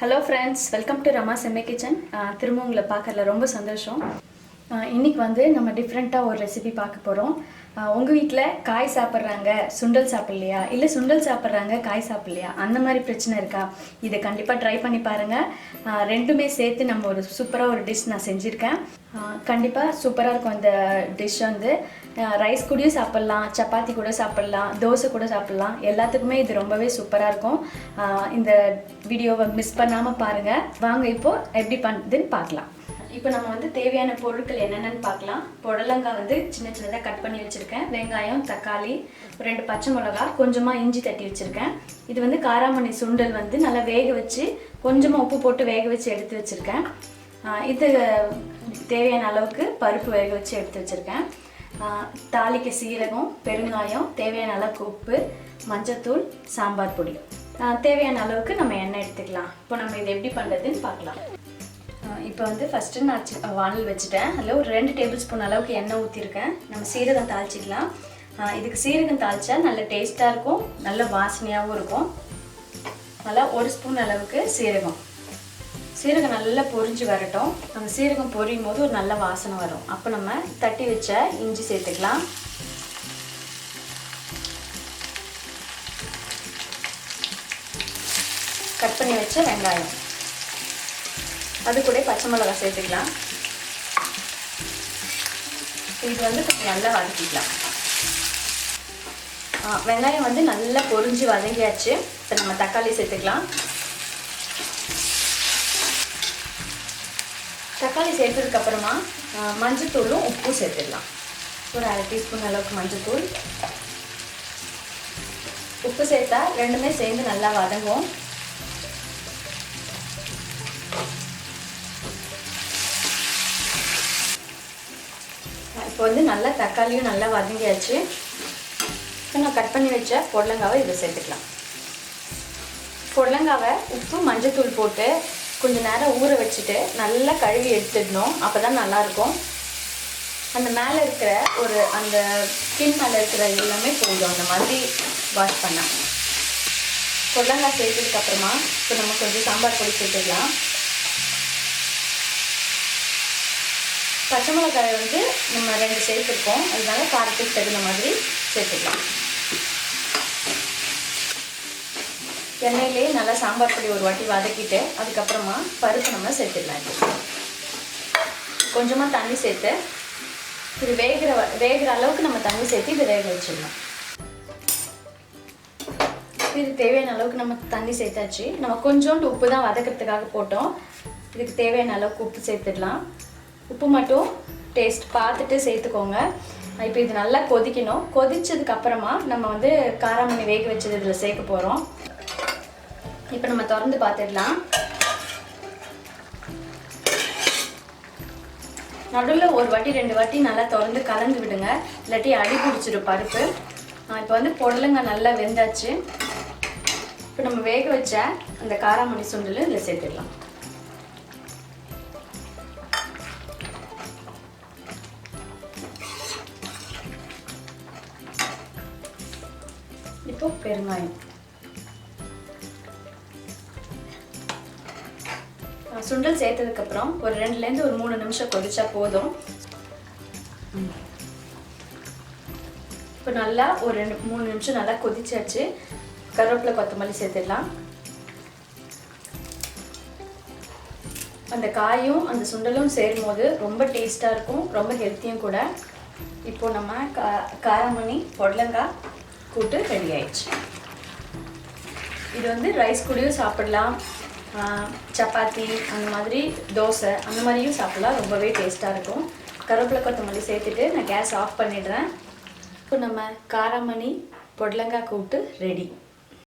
Hello friends welcome to Rama Semmai kitchen திரும்ப உங்களை பார்க்கறதுல ரொம்ப சந்தோஷம். இன்றைக்கி இன்னைக்கு வந்து நம்ம டிஃப்ரெண்ட்டாக ஒரு ரெசிபி பார்க்க போகிறோம் உங்கள் வீட்டில் காய் சாப்பிட்றாங்க சுண்டல் சாப்பிட்லையா? இல்லை சுண்டல் சாப்பிட்றாங்க காய் சாப்பிட்லையா? அந்த மாதிரி பிரச்சனை இருக்கா? இதை கண்டிப்பாக ட்ரை பண்ணி பாருங்கள் ரெண்டுமே சேர்த்து நம்ம ஒரு சூப்பராக ஒரு டிஷ் நான் செஞ்சுருக்கேன். கண்டிப்பாக சூப்பராக இருக்கும் அந்த டிஷ் வந்து. ரைஸ் கூடயும் சாப்பிட்லாம் சப்பாத்தி கூட சாப்பிட்லாம் தோசை கூட சாப்பிட்லாம். எல்லாத்துக்குமே இது ரொம்பவே சூப்பராக இருக்கும். இந்த வீடியோவை மிஸ் பண்ணாமல் பாருங்கள் வாங்க இப்போது எப்படி பண்ணுதுன்னு பார்க்கலாம். இப்போ நம்ம வந்து தேவையான பொருட்கள் என்னென்னு பார்க்கலாம். புடலங்காய் வந்து சின்ன சின்னதாக கட் பண்ணி வச்சுருக்கேன். வெங்காயம் தக்காளி ரெண்டு பச்சை மிளகா கொஞ்சமாக இஞ்சி தட்டி வச்சுருக்கேன். இது வந்து காராமணி சுண்டல் வந்து நல்லா வேக வச்சு கொஞ்சமாக உப்பு போட்டு வேக வச்சு எடுத்து வச்சுருக்கேன். இது தேவையான அளவுக்கு பருப்பு வேக வச்சு எடுத்து வச்சுருக்கேன். தாளிக்க சீரகம் பெருங்காயம் தேவையான அளவுக்கு உப்பு மஞ்சத்தூள் சாம்பார் பொடி. தேவையான அளவுக்கு நம்ம எண்ணெய் எடுத்துக்கலாம். இப்போ நம்ம இதை எப்படி பண்ணுறதுன்னு பார்க்கலாம். இப்போ வந்து ஃபஸ்ட்டு நான் வானல் வச்சுட்டேன். அதில் ஒரு ரெண்டு டேபிள் ஸ்பூன் அளவுக்கு எண்ணெய் ஊற்றிருக்கேன் நம்ம சீரகம் தாளிச்சிக்கலாம். இதுக்கு சீரகம் தாளித்தா நல்ல டேஸ்ட்டாக இருக்கும். நல்ல வாசனையாகவும் இருக்கும். நல்லா ஒரு ஸ்பூன் அளவுக்கு சீரகம். சீரகம் நல்லா பொரிஞ்சு வரட்டும். அந்த சீரகம் பொரியும் போது ஒரு நல்ல வாசனை வரும். அப்போ நம்ம தட்டி வச்ச இஞ்சி சேர்த்துக்கலாம். கட் பண்ணி வச்ச வெங்காயம். அது கூட பச்சை மிளகாய் சேர்த்துக்கலாம். இது வந்து கொஞ்சம் நல்லா வதக்கிக்கலாம். வெங்காயம் வந்து நல்லா பொறிஞ்சு வதங்கியாச்சு. இப்போ நம்ம தக்காளி சேர்த்துக்கலாம். தக்காளி சேர்த்ததுக்கப்புறமா மஞ்சத்தூளும் உப்பும் சேர்த்துடலாம் ஒரு அரை டீஸ்பூன் அளவுக்கு மஞ்சத்தூள். உப்பு சேர்த்தா ரெண்டுமே சேர்ந்து நல்லா வதங்கும். இப்போ வந்து நல்லா தக்காளியும் நல்லா வதங்கியாச்சு. இப்போ நான் கட் பண்ணி வச்ச பொடலங்காவை இதை சேர்த்துக்கலாம். பொடலங்காவை உப்பு மஞ்சத்தூள் போட்டு கொஞ்சம் நேரம் ஊற வச்சுட்டு நல்லா கழுவி எடுத்துடணும். அப்போ தான் நல்லாயிருக்கும். அந்த மேலே இருக்கிற ஒரு அந்த ஸ்கின் மேலே இருக்கிற எல்லாமே போதும். அந்த மாதிரி வாஷ் பண்ணால் பொடலங்காய் சேர்த்ததுக்கப்புறமா இப்போ நம்ம கொஞ்சம் சாம்பார் பொடி சேர்த்துக்கலாம். பச்சை மிளகாயை வந்து நம்ம ரெண்டு சேர்த்துருக்கோம். அதனால காரத்துக்கு தகுந்த மாதிரி சேர்த்துக்கலாம். எண்ணெயிலே நல்லா சாம்பார் பொடி ஒரு வாட்டி வதக்கிட்டு அதுக்கப்புறமா பருப்பு நம்ம சேர்த்துடலாம் கொஞ்சமாக தண்ணி சேர்த்து இது வேகிற வ- வேகிற அளவுக்கு நம்ம தண்ணி சேர்த்து இதை வேக வச்சிடலாம். இது தேவையான அளவுக்கு நம்ம தண்ணி சேர்த்தாச்சு. நம்ம கொஞ்சோண்டு உப்பு தான் வதக்கிறதுக்காக போட்டோம். இதுக்கு தேவையான அளவுக்கு உப்பு சேர்த்துடலாம். உப்பு மட்டும் டேஸ்ட் பார்த்துட்டு சேர்த்துக்கோங்க. இப்போ இது நல்லா கொதிக்கணும். கொதிச்சதுக்கப்புறமா நம்ம வந்து காராமணி வேக வச்சது இதில் சேர்க்க போகிறோம் இப்போ நம்ம திறந்து பார்த்துடலாம். நடுவில் ஒரு வாட்டி ரெண்டு வாட்டி நல்லா திறந்து கலந்து விடுங்க. இல்லாட்டி அடி பிடிச்சிடும் பருப்பு. இப்போ வந்து பொடலுங்க நல்லா வெந்தாச்சு. இப்போ நம்ம வேக வச்ச அந்த காராமணி சுண்டல் இதில் சேர்த்துடலாம். இப்போ பெருங்காயம் சுண்டல் சேர்த்ததுக்கப்புறம் ஒரு ரெண்டுலேருந்து ஒரு மூணு நிமிஷம் கொதிச்சா போதும். இப்போ நல்லா ஒரு ரெண்டு மூணு நிமிஷம் நல்லா கொதிச்சாச்சு. கருவேப்பிலை கொத்தமல்லி சேர்த்துடலாம். அந்த காயும் அந்த சுண்டலும் சேரும் போது ரொம்ப டேஸ்ட்டாக இருக்கும் ரொம்ப ஹெல்த்தியும் கூட. இப்போ நம்ம கா காரமணி பொடலங்காய் கூட்டு ரெடி ஆயிடுச்சு. இது வந்து ரைஸ் கூடயும் சாப்பிடலாம். சப்பாத்தி அந்த மாதிரி தோசை அந்த மாதிரியும் சாப்பிடலாம். ரொம்பவே டேஸ்ட்டாக இருக்கும். கருவேப்பிலை கொத்தமல்லி சேர்த்துட்டு நான் கேஸ் ஆஃப் பண்ணிடுறேன். இப்போ நம்ம காராமணி பொடலங்காய் கூட்டு ரெடி